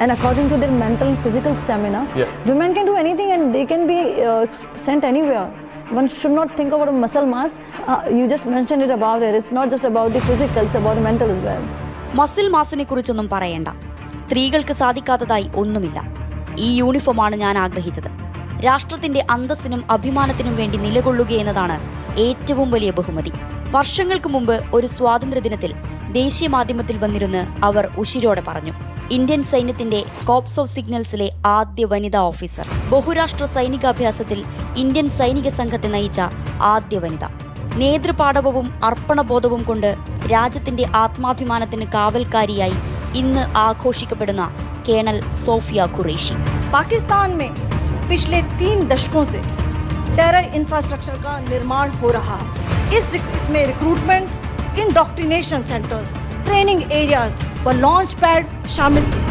and according to their mental physical stamina, Yeah. women can do anything and they can be uh, sent anywhere. One should not think about a muscle mass. Uh, you just mentioned it about it. It's not just about the physical, it's about the mental as well. Muscle മാസിനെ കുറിച്ചൊന്നും പറയണ്ട സ്ത്രീകൾക്ക് സാധിക്കാത്തതായി ഒന്നുമില്ല ഈ യൂണിഫോമാണ് ഞാൻ ആഗ്രഹിച്ചത് രാഷ്ട്രത്തിന്റെ അന്തസ്സിനും അഭിമാനത്തിനും വേണ്ടി നിലകൊള്ളുക എന്നതാണ് ഏറ്റവും വലിയ ബഹുമതി വർഷങ്ങൾക്ക് മുമ്പ് ഒരു സ്വാതന്ത്ര്യദിനത്തിൽ ദേശീയ മാധ്യമത്തിൽ വന്നിരുന്ന് അവർ ഉശിരോടെ പറഞ്ഞു ഇന്ത്യൻ സൈന്യത്തിന്റെ കോപ്സ് ഓഫ് സിഗ്നൽസിലെ ആദ്യ വനിതാ ഓഫീസർ ബഹുരാഷ്ട്ര സൈനികാഭ്യാസത്തിൽ ഇന്ത്യൻ സൈനിക സംഘത്തെ നയിച്ച ആദ്യ വനിത നേതൃപാടവവും അർപ്പണബോധവും കൊണ്ട് രാജ്യത്തിന്റെ ആത്മാഭിമാനത്തിന് കാവൽക്കാരിയായി ഇന്ന് ആഘോഷിക്കപ്പെടുന്ന കേണൽ സോഫിയ ഖുറേഷി पाकिस्तान में पिछले तीन दशकों से टेरर इंफ्रास्ट्रक्चर का निर्माण हो रहा है इस रिक- इसमें recruitment indoctrination centres training areas व लॉन्च पैड शामिल